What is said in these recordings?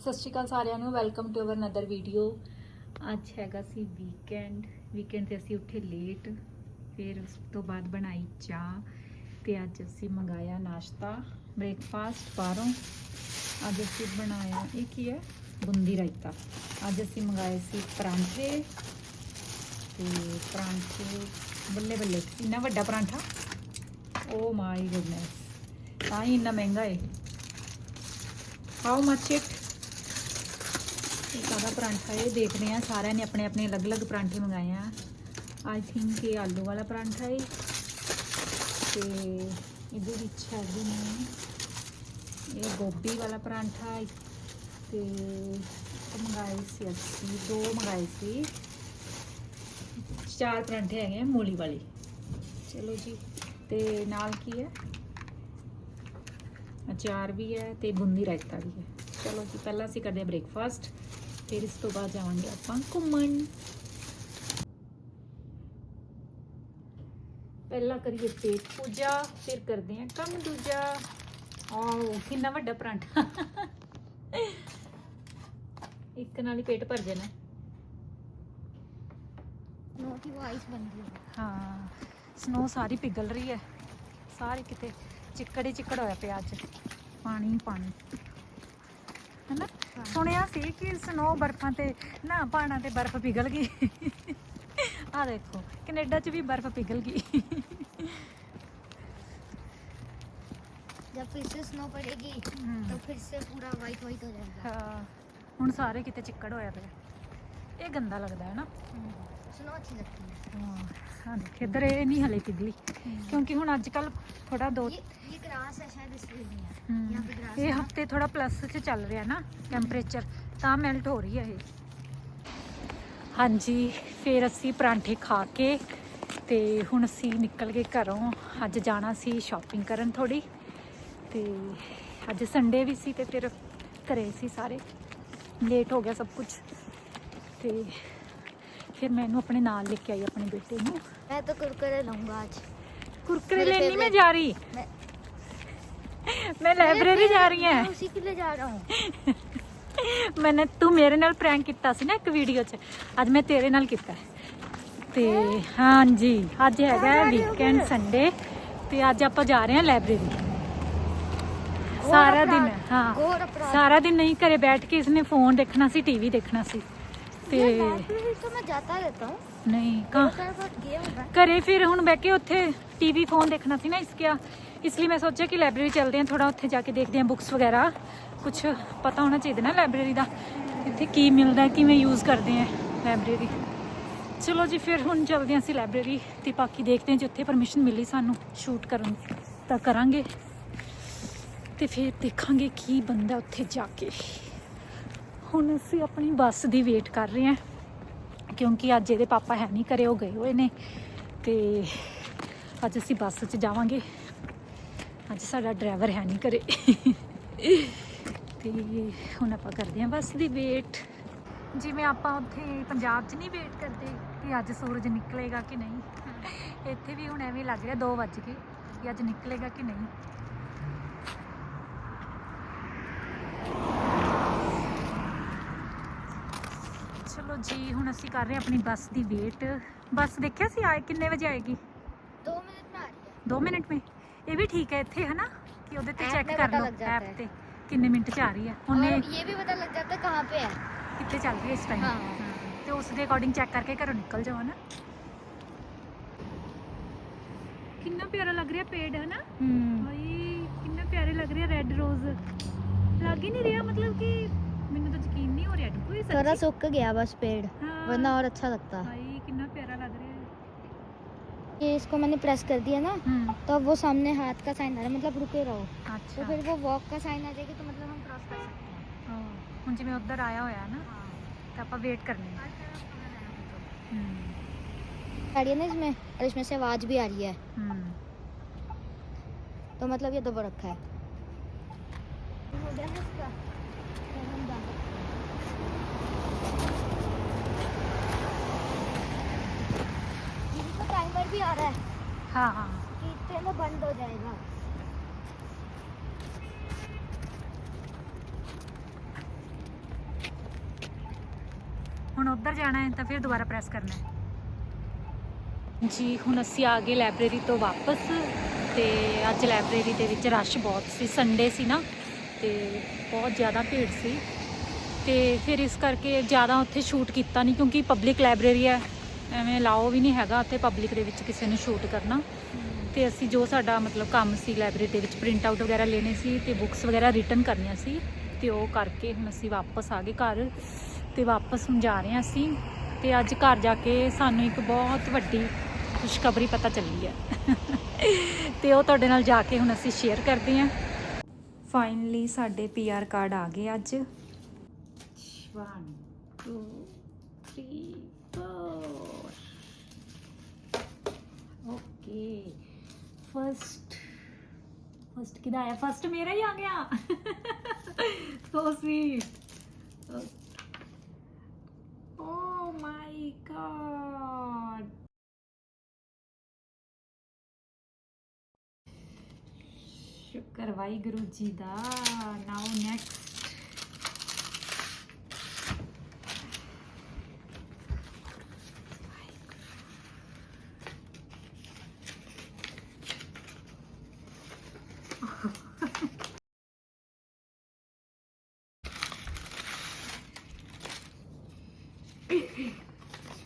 ਸਤਿ ਸ਼੍ਰੀ ਅਕਾਲ ਸਾਰਿਆਂ ਨੂੰ welcome to our another video ਅੱਜ ਹੈਗਾ ਸੀ ਵੀਕਐਂਡ ਵੀਕਐਂਡ ਤੇ ਅਸੀਂ ਉੱਠੇ ਲੇਟ ਫਿਰ ਉਸ ਤੋਂ ਬਾਅਦ ਬਣਾਈ ਚਾਹ ਤੇ ਅੱਜ ਅਸੀਂ ਮੰਗਾਇਆ ਨਾਸ਼ਤਾ ਬ੍ਰੇਕਫਾਸਟ ਬਾਹਰੋਂ। ਅੱਜ ਅਸੀਂ ਬਣਾਇਆ, ਇਹ ਕੀ ਹੈ? ਬੁੰਦੀ ਰਾਇਤਾ। ਅੱਜ ਅਸੀਂ ਮੰਗਾਏ ਸੀ ਪਰਾਂਠੇ ਤੇ ਪਰਾਂਠੇ ਬੱਲੇ ਬੱਲੇ। ਇੰਨਾ ਵੱਡਾ ਪਰਾਂਠਾ? ਓ ਮਾਈ ਗੁੱਡਨੈਸ ਤਾਂ ਹੀ ਇੰਨਾ ਮਹਿੰਗਾ ਹੈ ਹਾਊ ਮੱਚ ਇਟ ਇਹ ਕਾਹਦਾ ਪਰਾਂਠਾ ਇਹ ਦੇਖਦੇ ਆ, ਸਾਰਿਆਂ ਨੇ ਆਪਣੇ ਆਪਣੇ ਅਲੱਗ-ਅਲੱਗ ਪਰਾਂਠੇ ਮੰਗਾਏ ਆ। ਆਈ ਥਿੰਕ ਇਹ ਆਲੂ ਵਾਲਾ ਪਰਾਂਠਾ ਹੈ ਤੇ ਇਹਦੇ ਵਿੱਚ ਹੈਗੇ ਨੇ, ਇਹ ਗੋਭੀ ਵਾਲਾ ਪਰਾਂਠਾ ਹੈ ਤੇ ਮੰਗਾਏ ਸੀ ਅਸੀਂ, ਦੋ ਮੰਗਾਏ ਸੀ। ਚਾਰ ਪਰਾਂਠੇ ਹੈਗੇ ਆ, ਮੂਲੀ ਵਾਲੀ। ਚਲੋ ਜੀ, ਤੇ ਨਾਲ ਕੀ ਹੈ? ਅਚਾਰ ਵੀ ਹੈ ਤੇ ਬੁੰਦੀ ਰਾਇਤਾ ਵੀ ਹੈ। ਚਲੋ ਜੀ, ਪਹਿਲਾਂ ਅਸੀਂ ਕਰਦੇ ਹਾਂ ਬ੍ਰੇਕਫਾਸਟ ਫਿਰ ਇਸ ਤੋਂ ਬਾਅਦ ਜਾਵਾਂਗੇ ਆਪਾਂ ਘੁੰਮਣ। ਪਹਿਲਾਂ ਕਰੀਏ ਪੇਟ ਪੂਜਾ ਫਿਰ ਕਰਦੇ ਹਾਂ ਕੰਮ ਦੂਜਾ। ਆਓ ਕਿੰਨਾ ਵੱਡਾ ਪਰਾਂਠਾ। ਇੱਕ ਨਾਲ ਹੀ ਪੇਟ ਭਰ ਜਾਣਾ। ਨੋਟੀ ਵਾਈਸ ਗਈ ਹਾਂ। ਸਨੋ ਸਾਰੀ ਪਿਘਲ ਰਹੀ ਹੈ। ਸਾਰੀ ਕਿਤੇ ਚਿੱਕੜ ਚਿੱਕੜ ਹੋਇਆ ਪਿਆ ਅੱਜ। ਪਾਣੀ ਪਾਣੀ। ਹੈਨਾ ਸੁਣਿਆ ਸੀ ਕਿ ਸਨੋ ਬਰਫਾਂ ਤੇ ਨਾ ਪਹਾੜਾਂ ਤੇ ਬਰਫ਼ ਪਿਘਲ ਗਈ ਆ ਦੇਖੋ ਕੈਨੇਡਾ 'ਚ ਵੀ ਬਰਫ਼ ਪਿਘਲ ਗਈ जब फिर से स्नो पड़ेगी हम्म। तो फिर से पूरा वाइट वाइट हो जाएगा ਹਾਂ ਹੁਣ ਸਾਰੇ ਕਿਤੇ ਚਿੱਕੜ ਹੋਇਆ ਪਿਆ ਇਹ ਗੰਦਾ ਲੱਗਦਾ ਹੈ ਨਾ स्नो अच्छी लगती है ਹਾਂ ਹਾਂ ਦੇਖ ਇੱਧਰ ਇਹ ਨਹੀਂ ਹਲੇ ਪਿਘਲੀ ਕਿਉਂਕਿ ਹੁਣ ਅੱਜ ਕੱਲ ਥੋੜਾ ਦੋ ये ये ग्रास है शायद इसलिए नहीं है ਹਮ, यहाँ पे ग्रास ਇਹ है ना। ਹਫਤੇ ਥੋੜਾ ਪਲੱਸ 'ਚ ਚੱਲ ਰਿਹਾ ਨਾ ਟੈਂਪਰੇਚਰ ਤਾਂ ਮੈਲਟ ਹੋ ਰਹੀ ਹੈ ਇਹ ਹਾਂਜੀ ਫਿਰ ਅਸੀਂ ਪਰਾਂਠੇ ਖਾ ਕੇ ਤੇ ਹੁਣ ਅਸੀਂ ਨਿਕਲ ਗਏ ਘਰੋਂ ਅੱਜ ਜਾਣਾ ਸੀ ਸ਼ਾਪਿੰਗ ਕਰਨ ਥੋੜੀ ਤੇ ਅੱਜ ਸੰਡੇ ਵੀ ਸੀ ਤੇ ਫਿਰ ਘਰੇ ਸੀ ਸਾਰੇ ਲੇਟ ਹੋ ਗਿਆ ਸਭ ਕੁਝ ਤੇ ਫਿਰ ਮੈਂ ਇਹਨੂੰ ਆਪਣੇ ਨਾਲ ਲੈ ਕੇ ਆਈ ਆਪਣੇ ਬੇਟੇ ਨੂੰ मैं तो कुरकुरे लूंगा आज ਕੁਰਕਰੇ मेरे ਲੈਣੀ ਮੈਂ favorite- ਜਾ ਰਹੀ मैं ਮੈਂ ਲਾਇਬ੍ਰੇਰੀ ਜਾ ਰਹੀ ਹਾਂ मैं उसी के लिए जा रहा हूँ ਮੈਨੇ ਤੂੰ ਮੇਰੇ ਨਾਲ ਪ੍ਰੈਂਕ ਕੀਤਾ ਸੀ ਨਾ ਇੱਕ ਵੀਡੀਓ 'ਚ ਅੱਜ ਮੈਂ ਤੇਰੇ ਨਾਲ ਕੀਤਾ ਹੈ। ਤੇ ਹਾਂਜੀ ਅੱਜ ਹੈਗਾ ਜਾ ਰਹੇ ਹੋ ਵੀਕਐਂਡ ਫਿਰ? ਸੰਡੇ ਤੇ ਅੱਜ ਆਪਾਂ ਜਾ ਰਹੇ ਹਾਂ ਲਾਇਬ੍ਰੇਰੀ ਸਾਰਾ ਦਿਨ अपराध, ਹਾਂ घोर अपराध ਸਾਰਾ ਦਿਨ ਨਹੀਂ ਘਰੇ ਬੈਠ ਕੇ ਇਸਨੇ ਫੋਨ ਦੇਖਣਾ ਸੀ ਟੀਵੀ ਦੇਖਣਾ ਸੀ ਤੇ ये लाइब्रेरी तो मैं जाता रहता हूँ ਨਹੀਂ ਕਾ मेरे साथ गया होगा ਘਰੇ ਫਿਰ ਹੁਣ ਬਹਿ ਕੇ ਉੱਥੇ ਟੀਵੀ ਫੋਨ ਦੇਖਣਾ ਸੀ ਨਾ ਇਸ ਕਿਆ ਇਸ ਲਈ ਮੈਂ ਸੋਚਿਆ ਕਿ ਲਾਇਬ੍ਰੇਰੀ ਚੱਲਦੇ ਹਾਂ ਥੋੜਾ ਉੱਥੇ ਜਾ ਕੇ ਦੇਖਦੇ ਹਾਂ ਬੁੱਕਸ ਵਗੈਰਾ ਕੁਝ ਪਤਾ ਹੋਣਾ ਚਾਹੀਦਾ ਨਾ ਲਾਇਬ੍ਰੇਰੀ ਦਾ ਇੱਥੇ ਕੀ ਮਿਲਦਾ ਕਿਵੇਂ ਯੂਜ਼ ਕਰਦੇ ਆ ਲਾਇਬ੍ਰੇਰੀ ਚਲੋ ਜੀ ਫਿਰ ਹੁਣ ਚੱਲਦੇ ਹਾਂ ਅਸੀਂ ਲਾਇਬ੍ਰੇਰੀ ਤੇ ਬਾਕੀ ਦੇਖਦੇ ਹਾਂ ਜਿੱਥੇ ਪਰਮਿਸ਼ਨ ਮਿਲੀ ਸਾਨੂੰ ਸ਼ੂਟ ਕਰਨ ਤਾਂ ਕਰਾਂਗੇ ਤੇ ਫਿਰ ਦੇਖਾਂਗੇ ਕੀ ਬੰਦਾ ਉੱਥੇ ਜਾ ਕੇ ਹੁਣ ਅਸੀਂ ਆਪਣੀ ਬੱਸ ਦੀ ਵੇਟ ਕਰ ਰਹੇ ਹਾਂ, ਕਿਉਂਕਿ ਅੱਜ ਇਹਦੇ ਪਾਪਾ ਹੈ ਨਹੀਂ ਘਰੇ, ਉਹ ਗਏ ਹੋਏ ਨੇ ਤੇ ਅੱਜ ਅਸੀਂ ਬੱਸ 'ਚ ਜਾਵਾਂਗੇ। ਅੱਜ ਸਾਡਾ ਡਰਾਈਵਰ ਹੈ ਨਹੀਂ ਘਰੇ। ਤੇ ਹੁਣ ਆਪਾਂ ਕਰਦੇ ਹਾਂ ਬੱਸ ਦੀ ਵੇਟ ਜਿਵੇਂ ਆਪਾਂ ਉੱਥੇ ਪੰਜਾਬ 'ਚ ਨਹੀਂ ਵੇਟ ਕਰਦੇ ਕਿ ਅੱਜ ਸੂਰਜ ਨਿਕਲੇਗਾ ਕਿ ਨਹੀਂ, ਇੱਥੇ ਵੀ ਹੁਣ ਐਵੇਂ ਲੱਗ ਰਿਹਾ 2 ਵਜ ਗਏ ਕਿ ਅੱਜ ਨਿਕਲੇਗਾ ਕਿ ਨਹੀਂ। ਚਲੋ ਜੀ ਹੁਣ ਅਸੀਂ ਕਰ ਰਹੇ ਹਾਂ ਆਪਣੀ ਬੱਸ ਦੀ ਵੇਟ ਬੱਸ ਦੇਖਿਆ ਸੀ ਆਏ ਕਿੰਨੇ ਵਜੇ ਆਏਗੀ दो मिनट में आ रही है 2 ਮਿੰਟ में ਇਹ ਵੀ ਠੀਕ ਹੈ ਇੱਥੇ ਹੈ ਨਾ ਕਿ ਉਹਦੇ ਤੇ App ਚੈੱਕ में ਕਰ पता ਲਓ लग जाता ਐਪ है। ਤੇ ਕਿੰਨੇ ਮਿੰਟ ਚ ਆ ਰਹੀ ਹੈ ਉਹਨੇ और ये भी पता लग जाता है कहाँ पे है ਕਿੱਥੇ ਚੱਲ ਰਹੀ ਹੈ ਇਸ ਟਾਈਮ ਹਾਂ। ਤੇ ਉਸ ਦੇ ਅਕੋਰਡਿੰਗ ਚੈੱਕ ਕਰਕੇ ਘਰੋਂ ਨਿਕਲ ਜਾਓ ਨਾ ਕਿੰਨਾ ਪਿਆਰਾ ਲੱਗ ਰਿਹਾ ਪੇੜ ਹੈ ਨਾ ਭਾਈ ਕਿੰਨਾ ਪਿਆਰੇ ਲੱਗ ਰਿਹਾ ਰੈੱਡ ਰੋਜ਼ ਲੱਗ ਹੀ ਨਹੀਂ ਰਿਹਾ ਮਤਲਬ ਕਿ ਮੈਨੂੰ ਤਾਂ ਯਕੀਨ ਨਹੀਂ ਹੋ ਰਿਹਾ ਕੋਈ थोड़ा सूख गया बस पेड़ ਹਾਂ वरना और अच्छा लगता ਭਾਈ ਕਿੰਨਾ ਪਿਆਰਾ ਲੱਗ ਰਿਹਾ ਹੈ ये इसको मैंने प्रेस कर दिया ना ਹੂੰ तो अब वो सामने हाथ का साइन आ रहा है मतलब रुके रहो तो ਅੱਛਾ फिर वो वॉक का साइन आ जाएगा तो मतलब हम क्रॉस कर सकते हैं ਹਾਂ, ਹੁਣ ਜਿਵੇਂ ਉੱਧਰ ਆਇਆ ਹੋਇਆ ਨਾ ਤਾਂ ਆਪਾਂ ਵੇਟ ਕਰਨੀ ਹੈ ਹੂੰ आ रही है ना इसमें और इसमें से आवाज भी आ रही है ਹੂੰ तो मतलब ये दबा रखा है हो गया है इसका भी आ रहा है ਹਾਂ ਹਾਂ कि इतने में बंद हो जाएगा ਹੁਣ ਉੱਧਰ ਜਾਣਾ ਹੈ ਤਾਂ ਫਿਰ ਦੁਬਾਰਾ ਪ੍ਰੈਸ ਕਰਨਾ ਹੈ ਜੀ ਹੁਣ ਅਸੀਂ ਆ ਗਏ ਲਾਇਬ੍ਰੇਰੀ ਤੋਂ ਵਾਪਸ ਤੇ ਅੱਜ ਲਾਇਬ੍ਰੇਰੀ ਦੇ ਵਿੱਚ ਰਸ਼ ਬਹੁਤ ਸੀ ਸੰਡੇ ਸੀ ਨਾ ਤੇ ਬਹੁਤ ਜ਼ਿਆਦਾ ਭੀੜ ਸੀ ਤੇ ਫਿਰ ਇਸ ਕਰਕੇ ਜ਼ਿਆਦਾ ਉੱਥੇ ਸ਼ੂਟ ਕੀਤਾ ਨਹੀਂ ਕਿਉਂਕਿ ਪਬਲਿਕ ਲਾਇਬ੍ਰੇਰੀ ਹੈ ਐਵੇਂ ਲਾਓ ਵੀ ਨਹੀਂ ਹੈਗਾ ਉੱਥੇ ਪਬਲਿਕ ਦੇ ਵਿੱਚ ਕਿਸੇ ਨੂੰ ਸ਼ੂਟ ਕਰਨਾ। ਤੇ ਅਸੀਂ ਜੋ ਸਾਡਾ ਮਤਲਬ ਕੰਮ ਸੀ ਲਾਇਬ੍ਰੇਰੀ ਦੇ ਵਿੱਚ ਪ੍ਰਿੰਟ ਆਊਟ ਵਗੈਰਾ ਲੈਣੇ ਸੀ ਤੇ ਬੁੱਕਸ ਵਗੈਰਾ ਰਿਟਰਨ ਕਰਨੀਆਂ ਸੀ ਤੇ ਉਹ ਕਰਕੇ ਹੁਣ ਅਸੀਂ ਵਾਪਸ ਆ ਗਏ ਘਰ ਤੇ ਵਾਪਸ ਹੁਣ ਜਾ ਰਹੇ ਹਾਂ ਅਸੀਂ ਤੇ ਅੱਜ ਘਰ ਜਾ ਕੇ ਸਾਨੂੰ ਇੱਕ ਬਹੁਤ ਵੱਡੀ ਖੁਸ਼ਖਬਰੀ ਪਤਾ ਚੱਲੀ ਹੈ। ਤੇ ਉਹ ਤੁਹਾਡੇ ਨਾਲ ਜਾ ਕੇ ਹੁਣ ਅਸੀਂ ਸ਼ੇਅਰ ਕਰਦੇ ਹਾਂ। ਫਾਈਨਲੀ ਸਾਡੇ ਪੀਆਰ ਕਾਰਡ ਆ ਗਏ ਅੱਜ। 1 2 3 ਓਕੇ ਫਸਟ ਫਸਟ ਕਿਹਦਾ ਆਇਆ ਫਸਟ ਮੇਰਾ ਹੀ ਆ ਗਿਆ ਸੋ ਸਵੀਟ ਓ ਮਾਈ ਗॉड ਸ਼ੁਕਰ ਵਾਹਿਗੁਰੂ ਜੀ ਦਾ ਨਾਓ ਨੈਕਸਟ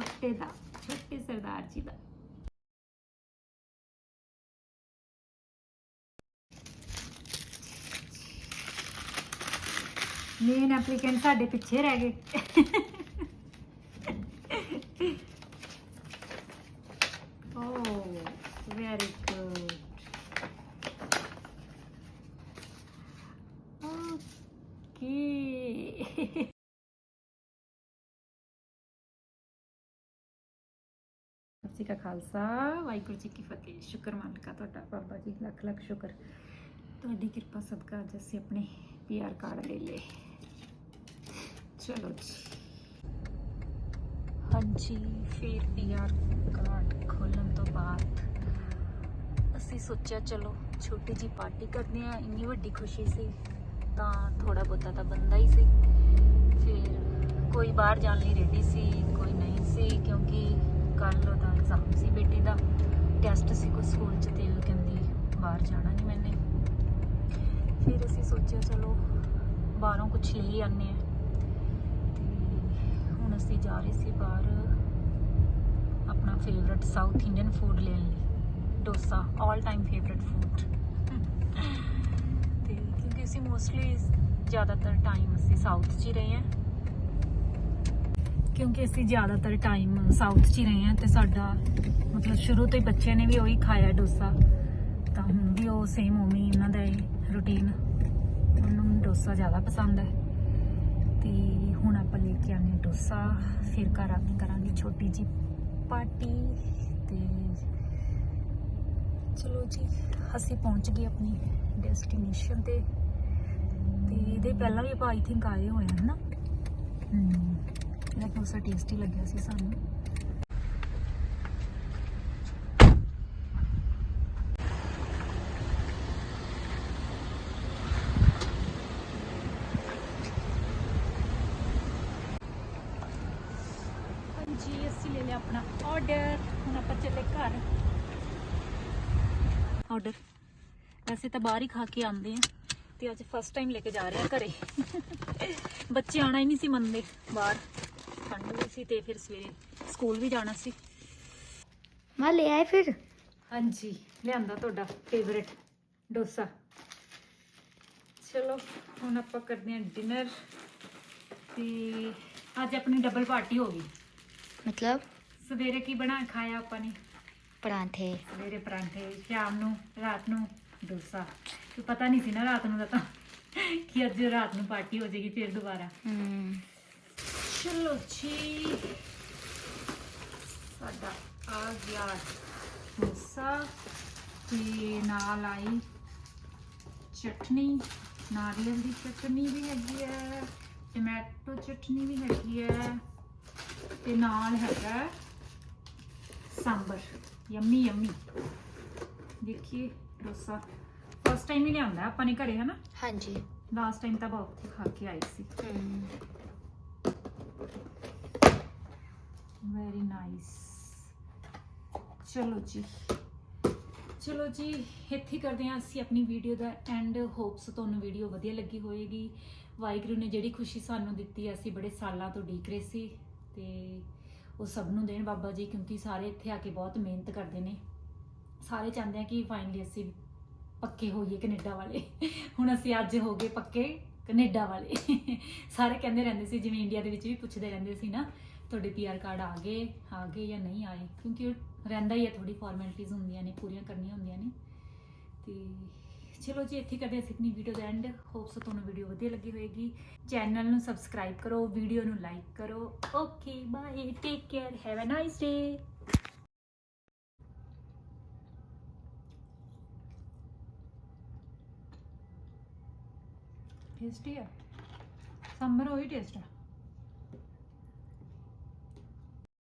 ਛੋਟੇ ਦਾ ਛੋਟੇ ਸਰਦਾਰ ਜੀ ਦਾ। ਮੇਨ ਐਪਲੀਕੈਂਟ ਸਾਡੇ ਪਿੱਛੇ ਰਹਿ ਗਏ ਓ ਵੈਰੀ ਗੁੱਡ ਓਕੇ ਸਤਿ ਸ਼੍ਰੀ ਅਕਾਲ ਖਾਲਸਾ ਵਾਹਿਗੁਰੂ ਜੀ ਕੀ ਫਤਿਹ ਸ਼ੁਕਰ ਮਾਲਕਾ ਤੁਹਾਡਾ ਬਾਬਾ ਜੀ ਲੱਖ ਲੱਖ ਸ਼ੁਕਰ ਤੁਹਾਡੀ ਕਿਰਪਾ ਸਦਕਾ ਅੱਜ ਅਸੀਂ ਆਪਣੇ ਪੀਆਰ ਕਾਰਡ ਲੈ ਲਏ ਚਲੋ ਜੀ ਹਾਂਜੀ ਫਿਰ ਪੀਆਰ ਕਾਰਡ ਖੋਲਣ ਤੋਂ ਬਾਅਦ ਅਸੀਂ ਸੋਚਿਆ ਚਲੋ ਛੋਟੀ ਜੀ ਪਾਰਟੀ ਕਰਦੇ ਆ ਇੰਨੀ ਵੱਡੀ ਖੁਸ਼ੀ ਸੀ ਤਾਂ ਥੋੜਾ ਬਹੁਤਾ ਤਾਂ ਬੰਦਾ ਹੀ ਸੀ ਫਿਰ ਕੋਈ ਬਾਹਰ ਜਾਣ ਲਈ ਰੈਡੀ ਸੀ ਕੋਈ ਨਹੀਂ ਸੀ ਕਿਉਂਕਿ ਕੱਲ ਉਹਦਾ ਐਗਜ਼ਾਮ ਸੀ ਬੇਟੀ ਦਾ ਟੈਸਟ ਸੀ, ਕੋਈ ਸਕੂਲ 'ਚ ਤੇ ਉਹ ਕਹਿੰਦੀ ਬਾਹਰ ਜਾਣਾ ਨਹੀਂ ਮੈਨੇ। ਫਿਰ ਅਸੀਂ ਸੋਚਿਆ, ਚਲੋ ਬਾਹਰੋਂ ਕੁਝ ਲੈ ਆਨੇ ਆ ਤੇ ਹੁਣ ਅਸੀਂ ਜਾ ਰਹੇ ਸੀ ਬਾਹਰ ਆਪਣਾ ਫੇਵਰਿਟ ਸਾਊਥ ਇੰਡੀਅਨ ਫੂਡ ਲੈਣ ਲਈ। ਡੋਸਾ 올 ਟਾਈਮ ਫੇਵਰਿਟ ਫੂਡ ਤੇ ਕਿਉਂਕਿ ਅਸੀਂ ਮੋਸਟਲੀ ਜ਼ਿਆਦਾਤਰ ਟਾਈਮ ਅਸੀਂ ਸਾਊਥ 'ਚ ਹੀ ਰਹੇ ਹਾਂ। ਕਿਉਂਕਿ ਅਸੀਂ ਜ਼ਿਆਦਾਤਰ ਟਾਈਮ ਸਾਊਥ 'ਚ ਹੀ ਰਹੇ ਹਾਂ ਤੇ ਸਾਡਾ ਮਤਲਬ ਸ਼ੁਰੂ ਤੋਂ ਹੀ ਬੱਚਿਆਂ ਨੇ ਵੀ ਉਹੀ ਖਾਇਆ ਡੋਸਾ। ਤਾਂ ਹੁਣ ਵੀ ਉਹ ਸੇਮ ਉਵੇਂ ਇਹਨਾਂ ਦਾ ਰੂਟੀਨ ਉਹਨੂੰ ਡੋਸਾ ਜ਼ਿਆਦਾ ਪਸੰਦ ਹੈ। ਤੇ ਹੁਣ ਆਪਾਂ ਲੈ ਕੇ ਆਨੇ ਡੋਸਾ। ਫਿਰ ਘਰ ਆ ਕੇ ਕਰਾਂਗੇ ਛੋਟੀ ਜੀ ਪਾਰਟੀ ਤੇ ਚਲੋ ਜੀ, ਅਸੀਂ ਪਹੁੰਚ ਗਏ ਆਪਣੀ ਡੈਸਟੀਨੇਸ਼ਨ ਤੇ। ਤੇ ਇਹਦੇ ਪਹਿਲਾਂ ਵੀ ਆਪਾਂ ਆਈ ਥਿੰਕ ਆਏ ਹੋਏ ਹਾਂ ਨਾ? ਹਮ ਇਹਦਾ ਡੋਸਾ ਟੇਸਟੀ ਲੱਗਿਆ ਸੀ ਸਾਨੂੰ। ਜੀ ਅਸੀਂ ਲੈ ਲਿਆ ਆਪਣਾ ਆਰਡਰ ਹੁਣ ਆਪਾਂ ਚੱਲੇ ਘਰ। ਆਰਡਰ ਵੈਸੇ ਤਾਂ ਬਾਹਰ ਹੀ ਖਾ ਕੇ ਆਉਂਦੇ ਆ ਤੇ ਅੱਜ ਫਸਟ ਟਾਈਮ ਲੈ ਕੇ ਜਾ ਰਹੇ ਆ ਘਰੇ। ਬੱਚੇ ਆਣਾ ਹੀ ਨਹੀਂ ਸੀ ਮੰਨਦੇ ਬਾਹਰ। ਵੀ ਸੀ ਤੇ ਫਿਰ ਸਵੇਰੇ ਸਕੂਲ ਵੀ ਜਾਣਾ ਸੀ। ਮੈਂ ਲੈ ਆਏ ਫਿਰ? ਹਾਂਜੀ ਲਿਆਂਦਾ ਤੁਹਾਡਾ ਫੇਵਰਿਟ ਡੋਸਾ। ਚਲੋ ਹੁਣ ਆਪਾਂ ਕਰਦੇ ਹਾਂ ਡਿਨਰ ਤੇ ਅੱਜ ਆਪਣੀ ਡਬਲ ਪਾਰਟੀ ਹੋ ਗਈ। ਮਤਲਬ? ਸਵੇਰੇ ਕੀ ਬਣਾ ਖਾਇਆ ਆਪਾਂ ਨੇ? ਪਰਾਂਠੇ। ਸਵੇਰੇ ਪਰਾਂਠੇ ਸ਼ਾਮ ਨੂੰ ਰਾਤ ਨੂੰ ਡੋਸਾ। ਤੇ ਪਤਾ ਨਹੀਂ ਸੀ ਨਾ ਰਾਤ ਨੂੰ ਦਾ ਤਾਂ ਕਿ ਅੱਜ ਰਾਤ ਨੂੰ ਪਾਰਟੀ ਹੋ ਜਾਏਗੀ ਫਿਰ ਦੁਬਾਰਾ। ਹਮ ਚਲੋ ਜੀ। ਸਾਡਾ ਆ ਗਿਆ ਡੋਸਾ ਤੇ ਨਾਲ ਆਈ ਚਟਨੀ। ਨਾਰੀਅਲ ਦੀ ਚਟਨੀ ਵੀ ਹੈਗੀ ਹੈ ਟੋਮੈਟੋ ਚਟਨੀ ਵੀ ਹੈਗੀ ਹੈ ਤੇ ਨਾਲ ਹੈਗਾ ਸਾਂਬਰ। Yummy yummy. ਦੇਖੀਏ ਡੋਸਾ। ਫਸਟ ਟਾਈਮ ਹੀ ਲਿਆਂਦਾ ਆਪਾਂ ਨੇ ਘਰੇ ਹਨਾ? ਹਾਂਜੀ। ਲਾਸਟ ਟਾਈਮ ਤਾਂ ਉੱਥੇ ਖਾ ਕੇ ਆਏ ਸੀ। ਵੈਰੀ ਨਾਈਸ ਚਲੋ ਜੀ। ਚਲੋ ਜੀ, ਇੱਥੇ ਕਰਦੇ ਹਾਂ ਅਸੀਂ ਆਪਣੀ ਵੀਡੀਓ ਦਾ ਐਂਡ ਹੋਪਸ ਤੁਹਾਨੂੰ ਵੀਡੀਓ ਵਧੀਆ ਲੱਗੀ ਹੋਏਗੀ। ਵਾਹਿਗੁਰੂ ਨੇ ਜਿਹੜੀ ਖੁਸ਼ੀ ਸਾਨੂੰ ਦਿੱਤੀ ਅਸੀਂ ਬੜੇ ਸਾਲਾਂ ਤੋਂ ਡੀਕ ਰਹੇ ਸੀ ਤੇ ਉਹ ਸਭ ਨੂੰ ਦੇਣ ਬਾਬਾ ਜੀ, ਕਿਉਂਕਿ ਸਾਰੇ ਇੱਥੇ ਆ ਕੇ ਬਹੁਤ ਮਿਹਨਤ ਕਰਦੇ ਨੇ। ਸਾਰੇ ਚਾਹੁੰਦੇ ਆ ਕਿ ਫਾਈਨਲੀ ਅਸੀਂ ਪੱਕੇ ਹੋਈਏ ਕੈਨੇਡਾ ਵਾਲੇ। ਹੁਣ ਅਸੀਂ ਅੱਜ ਹੋ ਗਏ ਪੱਕੇ ਕੈਨੇਡਾ ਵਾਲੇ। ਸਾਰੇ ਕਹਿੰਦੇ ਰਹਿੰਦੇ ਸੀ, ਜਿਵੇਂ ਇੰਡੀਆ ਦੇ ਵਿੱਚ ਵੀ ਪੁੱਛਦੇ ਰਹਿੰਦੇ ਸੀ ਨਾ ਤੁਹਾਡੇ ਪੀਆਰ ਕਾਰਡ ਆ ਗਏ ਆ ਗਏ ਜਾਂ ਨਹੀਂ ਆਏ? ਕਿਉਂਕਿ ਉਹ ਰਹਿੰਦਾ ਹੀ ਹੈ ਥੋੜੀ ਫਾਰਮੈਲਿਟੀਜ਼ ਹੁੰਦੀਆਂ ਨੇ, ਪੂਰੀਆਂ ਕਰਨੀਆਂ ਹੁੰਦੀਆਂ ਨੇ। ਤੇ ਚਲੋ ਜੀ, ਇੱਥੇ ਕਰਦੇ ਅਸੀਂ ਆਪਣੀ ਵੀਡੀਓ ਦਾ ਐਂਡ ਹੋਪਸ ਤੁਹਾਨੂੰ ਵੀਡੀਓ ਵਧੀਆ ਲੱਗੀ ਹੋਏਗੀ। ਚੈਨਲ ਨੂੰ ਸਬਸਕ੍ਰਾਈਬ ਕਰੋ ਵੀਡੀਓ ਨੂੰ ਲਾਈਕ ਕਰੋ। Okay bye take care have a nice day tasty ਆ? ਸਮਰ ਉਹੀ ਟੇਸਟ ਆ